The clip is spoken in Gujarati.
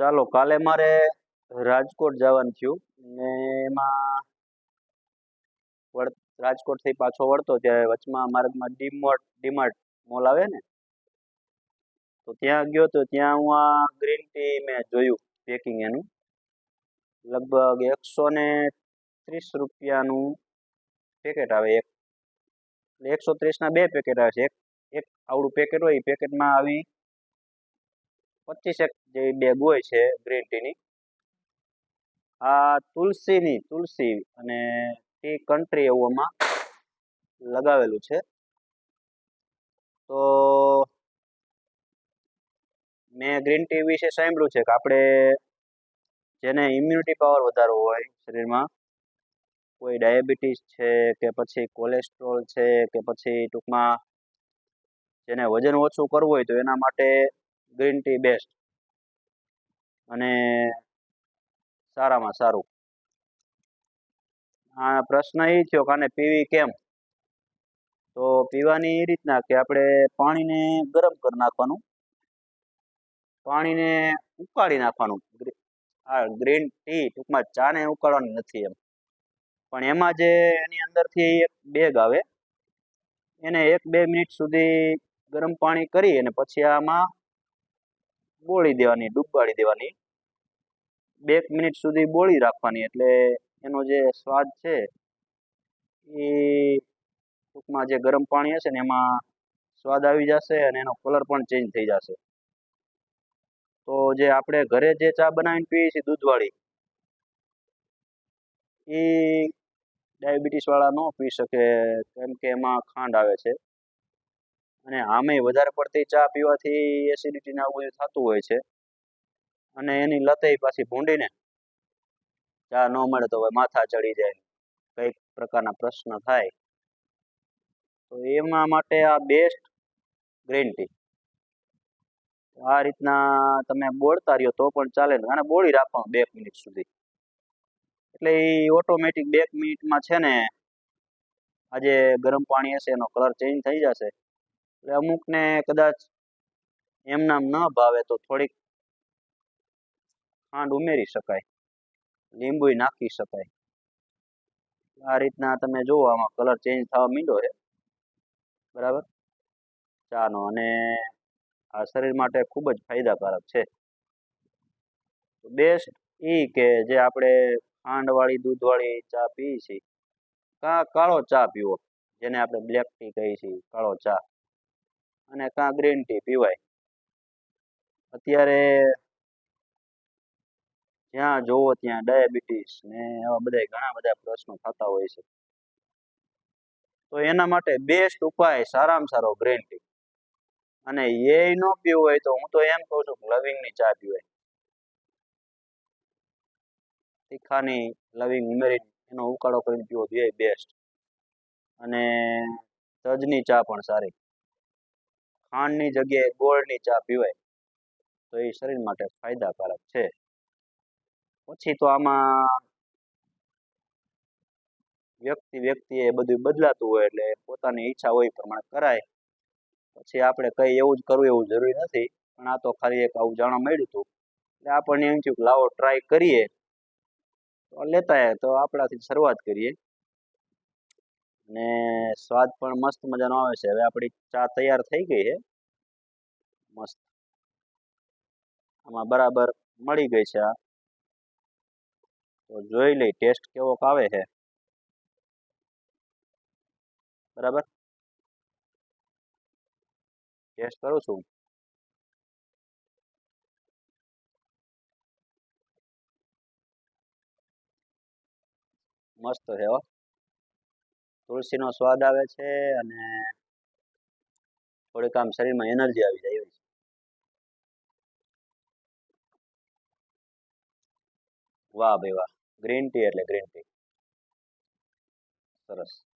ચાલો, કાલે મારે રાજકોટ જવાનું થયું ને એમાં રાજકોટથી પાછો વળતો ત્યારે વચમાં માર્ગમાં ડીમાર્ટ ડીમાર્ટ મોલ આવે ને, તો ત્યાં ગયો તો ત્યાં હું આ ગ્રીન ટી મેં જોયું પેકિંગ એનું. લગભગ એકસો ને ત્રીસ રૂપિયાનું પેકેટ આવે એક, એકસો ત્રીસના બે પેકેટ આવે છે. એક એક આવડું પેકેટ હોય એ પેકેટમાં આવી પચીસેક જેવી બેગ હોય છે ગ્રીન ટીની આ તુલસીની, તુલસી અને ટી કન્ટ્રી એવું લગાવેલું છે. તો મેં ગ્રીન ટી વિશે સાંભળ્યું છે કે આપણે જેને ઇમ્યુનિટી પાવર વધારવો હોય શરીરમાં, કોઈ ડાયાબિટીસ છે કે પછી કોલેસ્ટ્રોલ છે કે પછી ટૂંકમાં જેને વજન ઓછું કરવું હોય તો એના માટે ગ્રીન ટી બેસ્ટ અને સારામાં સારું. આ પ્રશ્ન એ થયો કે પીવી કેમ? તો પીવાની એ રીતના કે આપણે પાણીને ગરમ કરી નાખવાનું. પાણીને ઉકાળી નાખવાનું. આ ગ્રીન ટી ટૂંકમાં ચાને ઉકાળવાની નથી એમ. પણ એમાં જે એની અંદરથી એક બેગ આવે, એને એક બે મિનિટ સુધી ગરમ પાણી કરી અને પછી આમાં બોળી દેવાની, ડૂબાડી દેવાની. બે મિનિટ સુધી બોળી રાખવાની, એટલે એનો જે સ્વાદ છે એ ટૂંકમાં જે ગરમ પાણી હશે ને એમાં સ્વાદ આવી જશે અને એનો કલર પણ ચેન્જ થઈ જશે. તો જે આપણે ઘરે જે ચા બનાવીને પીએ છીએ દૂધવાળી, એ ડાયાબિટીસ વાળા ન પી શકે, કેમ કે એમાં ખાંડ આવે છે. અને આમેય વધારે પડતી ચા પીવાથી એસિડિટી ને આવું બધું થતું હોય છે. અને એની લતે પાછી ભૂંડીને ચા ન મળે તો હવે માથા ચડી જાય. કંઈક પ્રકારના પ્રશ્ન થાય. તો એમાં માટે આ બેસ્ટ ગ્રીન ટી આ રીતના તમે બોળતા રહ્યો તો પણ ચાલે અને બોળી રાખવાનું બે મિનિટ સુધી. એટલે એ ઓટોમેટિક બે મિનિટમાં છે ને, આજે ગરમ પાણી હશે, એનો કલર ચેન્જ થઈ જશે. એટલે અમુકને કદાચ એમનામ ન ભાવે તો થોડીક ખાંડ ઉમેરી શકાય, લીંબુય નાખી શકાય. આ રીતના તમે જુઓ આમાં કલર ચેન્જ થવા માંડ્યો છે. બરાબર? ચાનો, અને આ શરીર માટે ખૂબ જ ફાયદાકારક છે. બેસ્ટ એ કે જે આપણે ખાંડવાળી, દૂધવાળી ચા પીએ છીએ, કાં કાળો ચા પીવો, જેને આપણે બ્લેક ટી કહીએ છીએ, કાળો ચા. અને કાં ગ્રીન ટી પીવાય. અત્યારે જ્યાં જોવો ત્યાં ડાયાબિટીસ ને એવા બધા ઘણા બધા પ્રશ્નો થતા હોય છે. તો એના માટે બેસ્ટ ઉપાય સારામાં સારો ગ્રીન ટી અને એ ન પીવું હોય તો હું તો એમ કહું છું કે લવિંગની ચા પીવાય. તીખાની લવિંગ ઉમેરી એનો ઉકાળો કરીને પીવો એ બેસ્ટ અને તજની ચા પણ સારી. ખાંડની જગ્યાએ ગોળની ચા પીવાય. તો એ શરીર માટે ફાયદાકારક છે. પછી તો આમાં વ્યક્તિ વ્યક્તિ એ બધું બદલાતું હોય એટલે પોતાની ઈચ્છા હોય પ્રમાણે કરાય. પછી આપણે કઈ એવું જ કરવું એવું જરૂરી નથી. પણ આ તો ખાલી એક આવું જાણવા મળ્યું હતું. એટલે આપણને એમ થયું લાવો ટ્રાય કરીએ. તો લેતા તો આપણાથી શરૂઆત કરીએ. ને સ્વાદ પણ મસ્ત મજાનો આવે છે. હવે આપણી ચા તૈયાર થઈ ગઈ છે. મસ્ત. આમાં બરાબર મળી ગઈ છે આ. તો જોઈ લઈ, ટેસ્ટ કેવોક આવે છે. બરાબર? ટેસ્ટ કરું છું. મસ્ત છે હો. તુલસીનો સ્વાદ આવે છે અને થોડીક આમ શરીરમાં એનર્જી આવી જાય છે. વાહ ભાઈ વાહ. ગ્રીન ટી એટલે ગ્રીન ટી. સરસ.